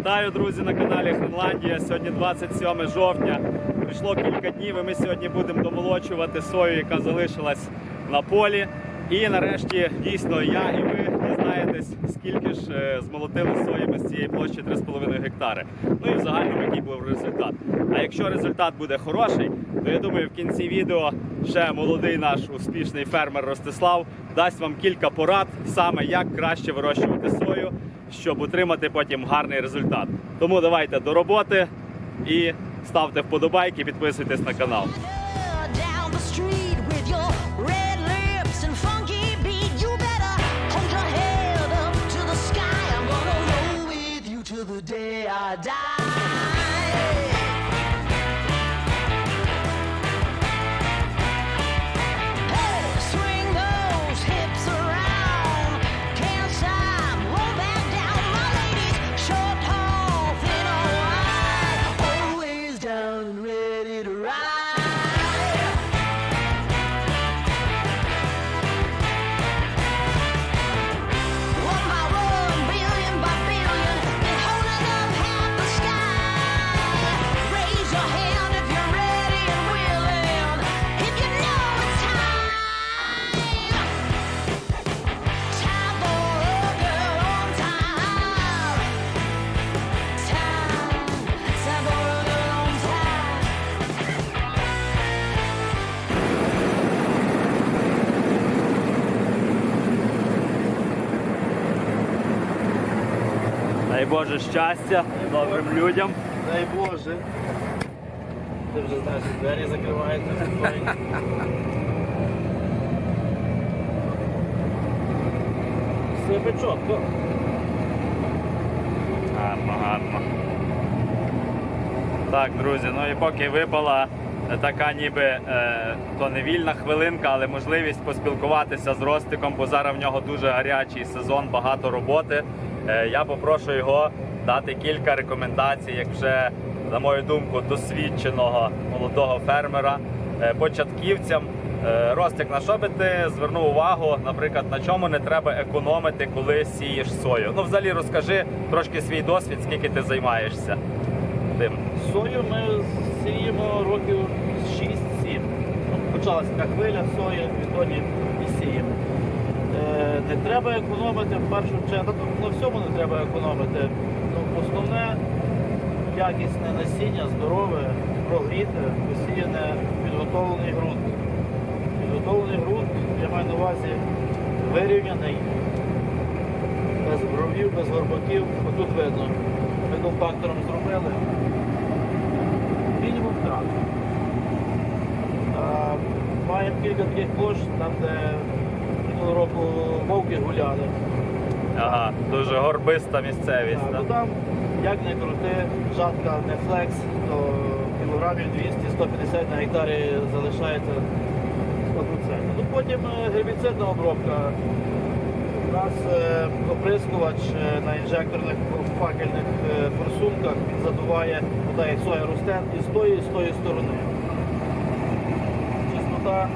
Вітаю, друзі, на каналі Гренландія. Сьогодні 27 жовтня. Прийшло кілька днів, і ми сьогодні будемо домолочувати сою, яка залишилась на полі. І нарешті дійсно я і ви дізнаєтесь, скільки ж е, змолотили сої ми з цієї площі 3,5 гектари. Ну і в загальному який був результат. А якщо результат буде хороший, то я думаю, в кінці відео ще молодий наш успішний фермер Ростислав дасть вам кілька порад саме як краще вирощувати сою, щоб отримати потім гарний результат. Тому давайте до роботи і ставте вподобайки, підписуйтесь на канал. Down Дай Боже щастя добрим людям. Дай Боже. Ти вже знаєш, двері закриваються. Все чітко. Гарно, гарно. Так, друзі, ну і поки випала така ніби е, то не вільна хвилинка, але можливість поспілкуватися з Ростиком, бо зараз в нього дуже гарячий сезон, багато роботи. Е, я попрошу його дати кілька рекомендацій, як вже, на мою думку, досвідченого молодого фермера, е, початківцям. Е, Ростик, на що би ти звернув увагу, наприклад, на чому не треба економити, коли сієш сою? Ну, взагалі розкажи трошки свій досвід, скільки ти займаєшся тим. Сою ми сіємо років 6-7. Ну, Почалася така хвиля сої, відтоді не треба економити в першу чергу. Ну, На всьому не треба економити. Ну, основне якісне насіння, здорове, прогріте, посіяне, підготовлений ґрунт. Підготовлений ґрунт, я маю на увазі вирівняний, без бровів, без горбаків. Отут видно. Ми компактором зробили. Мінімум втрат. Маємо кілька таких площ, там, де минулого року вовки гуляли. Ага, дуже горбиста місцевість. Так, да? ну там, як не крути, жатка не флекс, то кілограмів 200-150 на гектарі залишається 100%. Ну, потім е, гербіцидна обробка. У нас е, оприскувач е, на інжекторних факельних е, форсунках він задуває, як соя росте, і з тої, і з тої сторони. Чистота,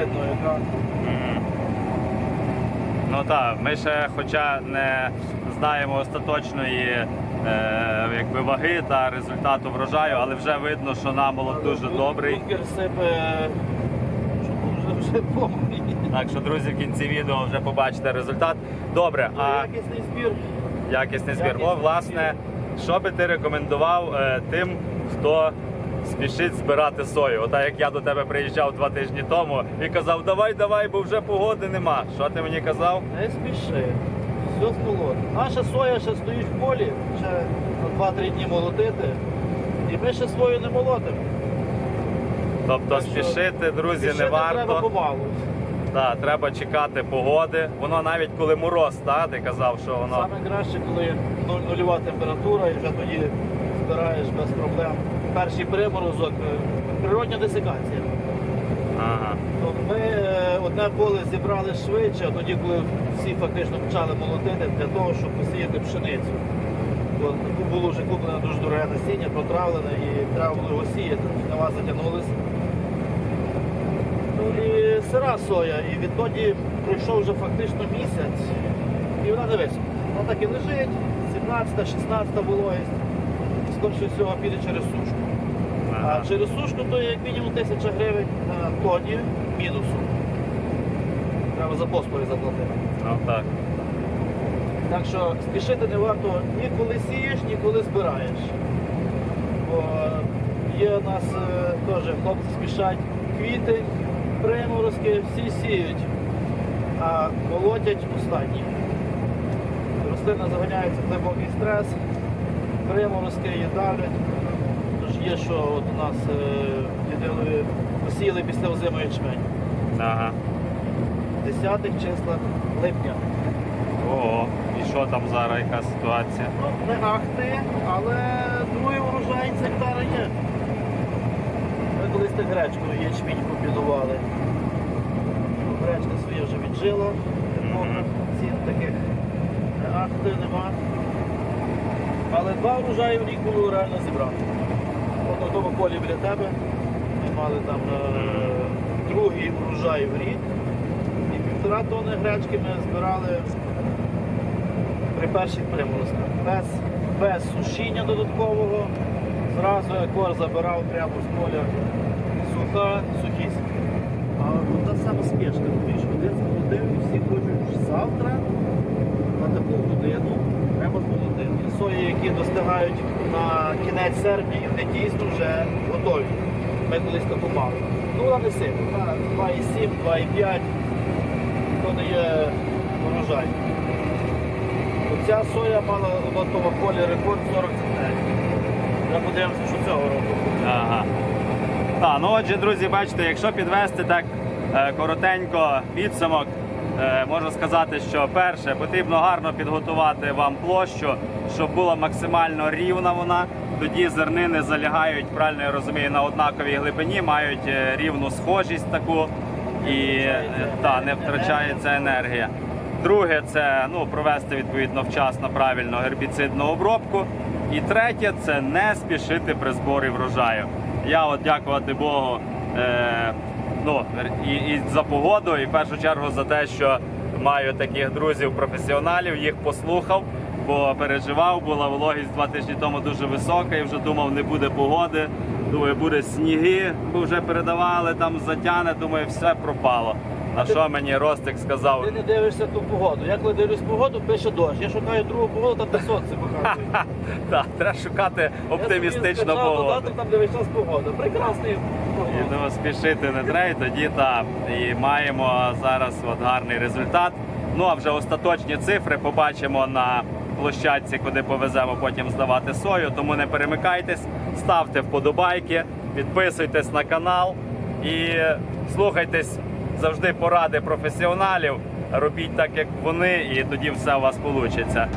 видно, яка. Ну так, ми ще, хоча не знаємо остаточної е, якби, ваги та результату врожаю, але вже видно, що намолот дуже добрий. Бункер сипе, що вже вже похуй. Так що, друзі, в кінці відео вже побачите результат. Добре, а Якісний збір. якісний збір. О, Якісний власне, що би ти рекомендував е, тим, хто спішить збирати сою? Ота як я до тебе приїжджав два тижні тому і казав, давай, давай, бо вже погоди нема. Що ти мені казав? Не спіши. Все смолоти. Наша соя ще стоїть в полі, ще на 2-3 дні молотити. І ми ще свою не молотимо. Тобто Так що спішити, друзі, Спішити не треба варто. помалу. Да, треба чекати погоди. Воно навіть коли мороз, та, ти казав, що воно. Саме краще, коли нульова температура і вже тоді збираєш без проблем. Перший приморозок, е, природня десикація. Ага. То Ми е, одне поле зібрали швидше, тоді, коли всі фактично почали молотити для того, щоб посіяти пшеницю. Бо було вже куплене дуже дороге насіння, протравлене і треба було його сіяти, жнива затягнулися. Ну і сира соя, і відтоді пройшов вже фактично місяць, і вона висохла. Вона так і лежить, 17-16 вологість. Скорше всього піде через сушку. А через сушку то як мінімум 1000 гривень на тоні мінусу. Треба за послуги заплатити. Ну так. Так що спішити не варто ні коли сієш, ні коли збираєш. Бо є у нас е, теж хлопці спішать квіти, приморозки, всі сіють, а молотять останні. Рослина заганяється в глибокий стрес, приморозки її давлять. Є, що от у нас е, посіяли після озимої ячмень. Ага. 10 числах липня. Ого. І що там зараз, яка ситуація? Ну, не ахти, але другий урожай з гектара є. Ми колись так гречку ячмінь комбінували. Ну, Гречка своє вже віджила, Мгм. цін таких ахти нема. Але два урожаї в рік було реально зібрати. На тому полі біля тебе ми мали там е, другий урожай в рік. І півтора тонни гречки ми збирали при перших приморозках. Без, без сушіння додаткового. Зразу я кор забирав прямо з поля суха, сухість. А от та сама спешка, розумієш, один змолотив і всі хочуть завтра на таку годину Сої, які достигають на кінець серпня, і вони дійсно вже готові. Ми колись таку мали. Ну вона не сильно, вона 2,7, 2,5, то не є урожай. Ця соя мала тому полі рекорд 40 центнерів. Я подивимося, що цього року. Ага. Так, ну отже, друзі, бачите, якщо підвести так е, коротенько підсумок, можу сказати, що перше потрібно гарно підготувати вам площу, щоб була максимально рівна вона. Тоді зернини залягають, правильно я розумію, на однаковій глибині, мають е, рівну схожість таку і е, та, не втрачається енергія. Друге, це ну, провести відповідно вчасно правильно гербіцидну обробку. І третє це не спішити при зборі врожаю. Я от дякувати Богу е, ну, і, і за погоду, і в першу чергу за те, що маю таких друзів-професіоналів, їх послухав, бо переживав, була вологість два тижні тому дуже висока, і вже думав, не буде погоди. Думаю, буде сніги, бо вже передавали там затяне. Думаю, все пропало. На що мені Ростик сказав? Ти не дивишся ту погоду. Я коли дивлюсь погоду, пише дощ. Я шукаю другу погоду, там де сонце показує. Так, треба шукати оптимістичну Я собі погоду. там де весь час погода. Прекрасний І думаю, спішити не треба, тоді так. І маємо зараз от гарний результат. Ну а вже остаточні цифри побачимо на площадці, куди повеземо потім здавати сою. Тому не перемикайтесь, ставте вподобайки, підписуйтесь на канал і слухайтесь завжди поради професіоналів. Робіть так, як вони, і тоді все у вас вийде.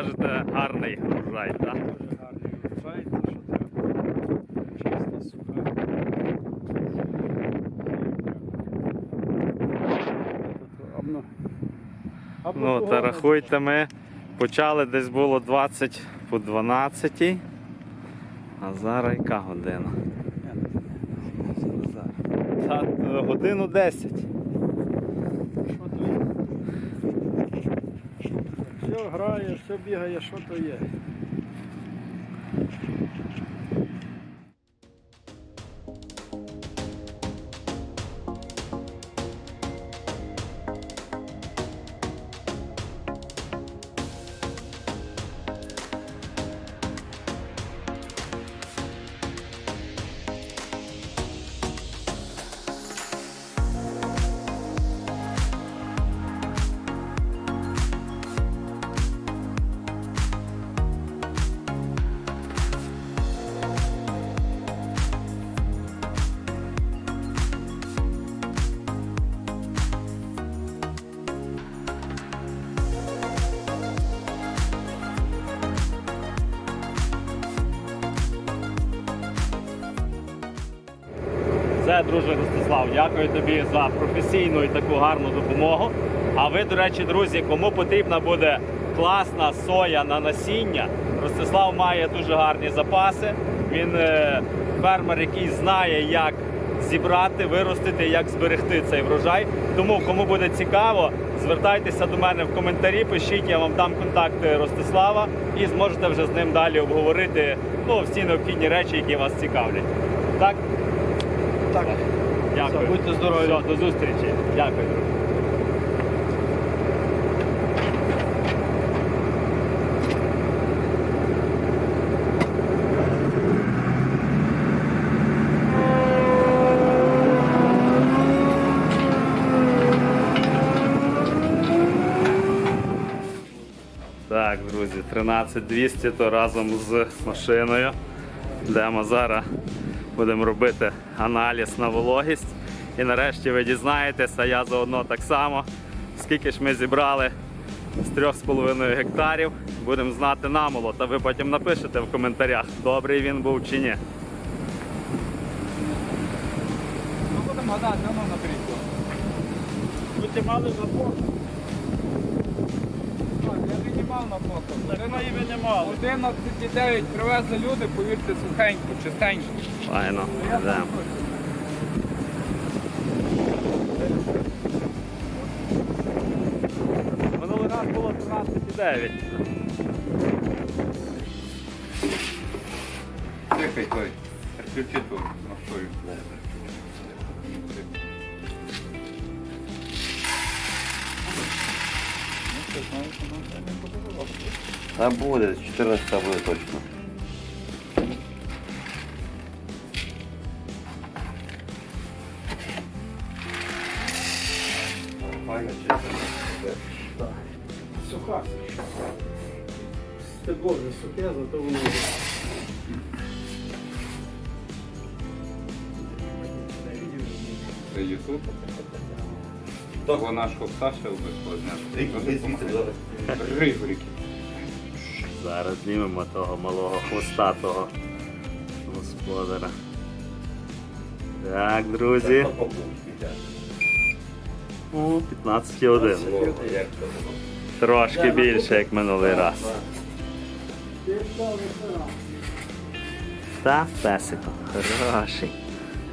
Кажете, гарний врожай, так? Дуже гарний врожай, те, що треба. Чиста, суха. Обно. Ну, та рахуйте, ми почали десь було 20 по 12. А зараз яка година? Та е, годину 10. Що то є? Все грає, все бігає, що то є. Все, друже Ростислав. Дякую тобі за професійну і таку гарну допомогу. А ви, до речі, друзі, кому потрібна буде класна соя на насіння, Ростислав має дуже гарні запаси. Він е, фермер, який знає, як зібрати, виростити, як зберегти цей врожай. Тому, кому буде цікаво, звертайтеся до мене в коментарі, пишіть, я вам дам контакти Ростислава і зможете вже з ним далі обговорити ну, всі необхідні речі, які вас цікавлять. Так? Так. Дякую. Все, будьте здорові. Все, до зустрічі. Дякую, друзі. Так, друзі, 13200 то разом з машиною. Йдемо зараз, будемо робити аналіз на вологість. І нарешті ви дізнаєтеся, я заодно так само, скільки ж ми зібрали з 3,5 гектарів. Будемо знати намолот, а ви потім напишете в коментарях, добрий він був чи ні. Ну будемо гадати, воно напрямку. Ви мали запор? Я фото. Так ми і ви не мали. 11,9 привезли люди, повірте, сухенько, чистенько. Файно, йдемо. Минулий раз було 13,9. Чекай, той. Включи ту настою. Там буде, 14 буде точно. Файно чисто. Суха. Стебло вже сухе, зато воно. Це Ютуб. Того наш Саша безпозняв. Зараз знімемо того малого хвостатого господаря. Так, друзі. О, 15,1. Трошки більше, як минулий раз. Та, песико. Хороший.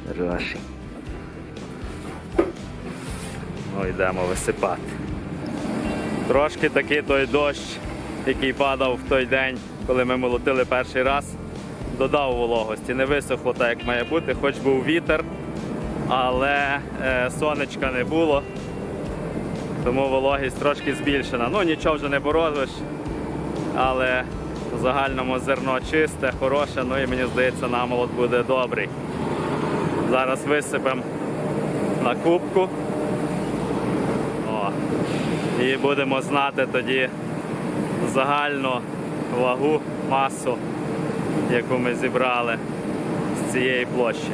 Хороший. Ну, йдемо висипати. Трошки такий той дощ, який падав в той день, коли ми молотили перший раз, додав вологості. Не висохло так, як має бути, хоч був вітер, але е, сонечка не було. Тому вологість трошки збільшена. Ну нічого вже не порозиш, але в загальному зерно чисте, хороше, ну і мені здається, намолот буде добрий. Зараз висипемо на кубку. І будемо знати тоді загальну вагу, масу, яку ми зібрали з цієї площі.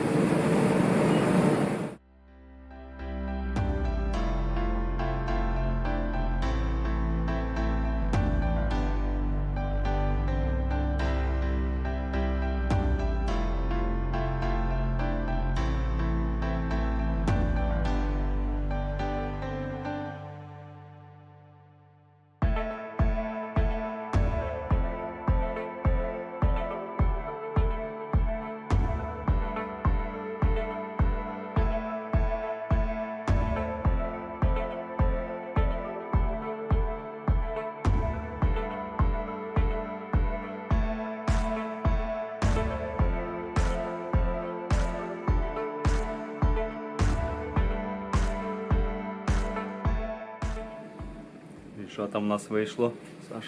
Що там у нас вийшло, Саш?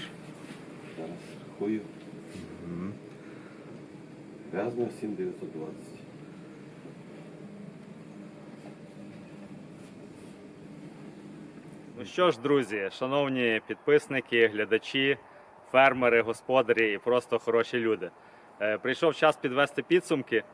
Зараз рахую. В'язно 7920. Ну що ж, друзі, шановні підписники, глядачі, фермери, господарі і просто хороші люди. Е, Прийшов час підвести підсумки.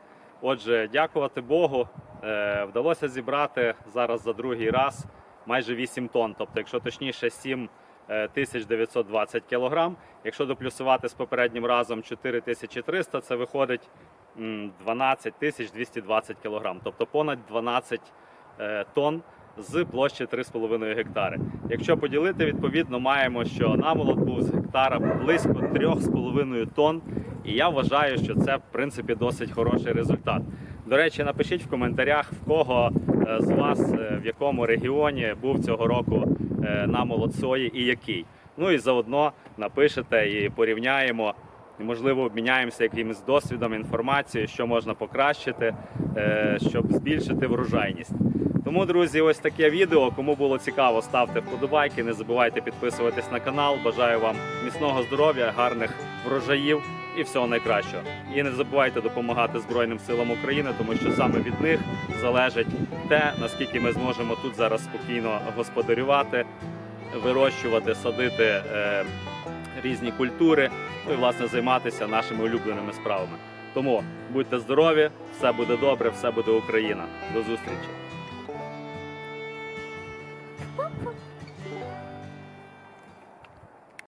Отже, дякувати Богу, е, вдалося зібрати зараз за другий раз майже 8 тонн, тобто, якщо точніше, 7 е, 1920 кілограм. Якщо доплюсувати з попереднім разом 4300, це виходить м, 12 тисяч 220 кілограм, тобто понад 12 е, тонн з площі 3,5 гектари. Якщо поділити, відповідно маємо, що намолот був з гектара близько 3,5 тонн. І я вважаю, що це в принципі досить хороший результат. До речі, напишіть в коментарях, в кого е, з вас е, в якому регіоні був цього року е, молодсої і який. Ну і заодно напишете і порівняємо. І, можливо, обміняємося якимось досвідом, інформацією, що можна покращити, е, щоб збільшити врожайність. Тому, друзі, ось таке відео. Кому було цікаво, ставте вподобайки. Не забувайте підписуватись на канал. Бажаю вам міцного здоров'я, гарних врожаїв і всього найкращого. І не забувайте допомагати Збройним силам України, тому що саме від них залежить те, наскільки ми зможемо тут зараз спокійно господарювати, вирощувати, садити е, різні культури, ну і власне займатися нашими улюбленими справами. Тому будьте здорові, все буде добре, все буде Україна. До зустрічі!